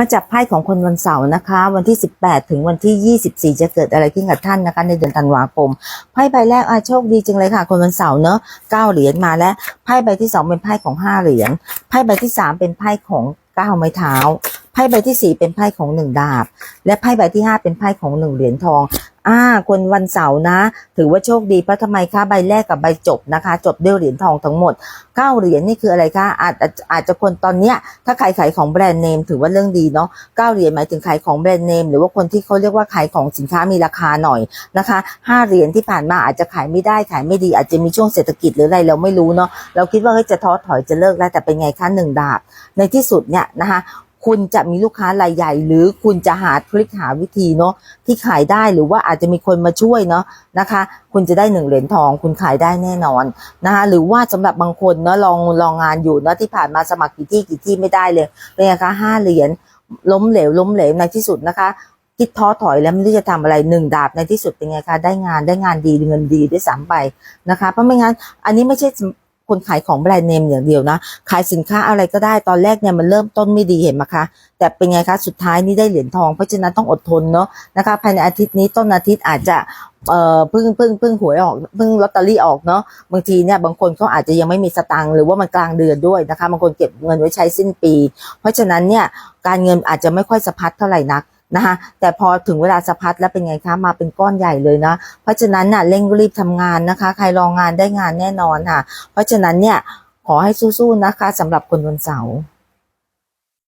มาจับไพ่ของคนวันเสาร์นะคะ วันที่ 18 ถึงวันที่ 24 จะเกิดอะไรขึ้นกับท่านนะคะ ในเดือนธันวาคมไพ่ใบแรกอาโชคดีจังเลยค่ะ คนวันเสาร์เนอะเก้าเหรียญมาแล้วไพ่ใบที่ 2 เป็นไพ่ของ 5 เหรียญไพ่ใบที่ 3 เป็นไพ่ของ9ไม้เท้า ไพ่ใบที่4เป็นไพ่ของ1ดาบ และไพ่ใบที่5เป็นไพ่ของ1เหรียญทองอ่าคนวันเสาร์นะ ถือว่าโชคดีเพราะทำไมคะใบแรกกับใบจบนะคะ จบด้วยเหรียญทองทั้งหมดเก้าเหรียญนี่คืออะไรคะอาจอาจอาจจะคนตอนเนี้ยถ้าขายขายของแบรนด์เนมถือว่าเรื่องดีเนาะเก้าเหรียญหมายถึงขายของแบรนด์เนมหรือว่าคนที่เขาเรียกว่าขายของสินค้ามีราคาหน่อยนะคะห้าเหรียญที่ผ่านมาอาจจะขายไม่ได้ขายไม่ดี อาจจะมีช่วงเศรษฐกิจหรืออะไรเราไม่รู้เนาะเราคิดว่าเฮ้ยจะท้อถอยจะเลิกแล้วแต่เป็นไงคะหนึ่งดาบในที่สุดเนี่ยนะคะ คุณจะมีลูกค้ารายใหญ่ หรือคุณจะหาทริคหาวิธีเนาะที่ขายได้หรือว่าอาจจะมีคนมาช่วยเนาะนะคะ คุณจะได้หนึ่งเหรียญทอง คุณขายได้แน่นอนนะคะหรือว่าสำหรับบางคนเนาะลองลองงานอยู่เนาะที่ผ่านมาสมัครกี่ที่กี่ที่ไม่ได้เลยเป็นไงคะห้าเหรียญล้มเหลวล้มเหลวในที่สุดนะคะคิดท้อถอยแล้วไม่รู้จะทำอะไรหนึ่งดาบในที่สุดเป็นไงคะได้งานได้งานดีเงินดีด้วยซ้ำไปนะคะ เพราะไม่งั้นอันนี้ไม่ใช่ คนขายของแบรนด์เนมอย่างเดียวนะ ขายสินค้าอะไรก็ได้ตอนแรกเนี่ยมันเริ่มต้นไม่ดีเห็นไหมคะ แต่เป็นไงคะสุดท้ายนี่ได้เหรียญทองเพราะฉะนั้นต้องอดทนเนาะนะคะภายในอาทิตย์นี้ต้นอาทิตย์อาจจะเอ่อพิ่งพิ่งพิ่งหวยออกพิ่งลอตเตอรี่ออกเนาะบางทีเนี่ยบางคนเขาอาจจะยังไม่มีสตังค์หรือว่ามันกลางเดือนด้วยนะคะบางคนเก็บเงินไว้ใช้สิ้นปี เพราะฉะนั้นเนี่ยการเงินอาจจะไม่ค่อยสะพัดเท่าไหร่นัก นะคะแต่พอถึงเวลาสะพัดแล้วเป็นไงคะมาเป็นก้อนใหญ่เลยนะ เพราะฉะนั้นน่ะเร่งรีบทำงานนะคะ ใครรองานได้งานแน่นอนค่ะ เพราะฉะนั้นเนี่ยขอให้สู้ๆนะคะสำหรับคนวันเสาร์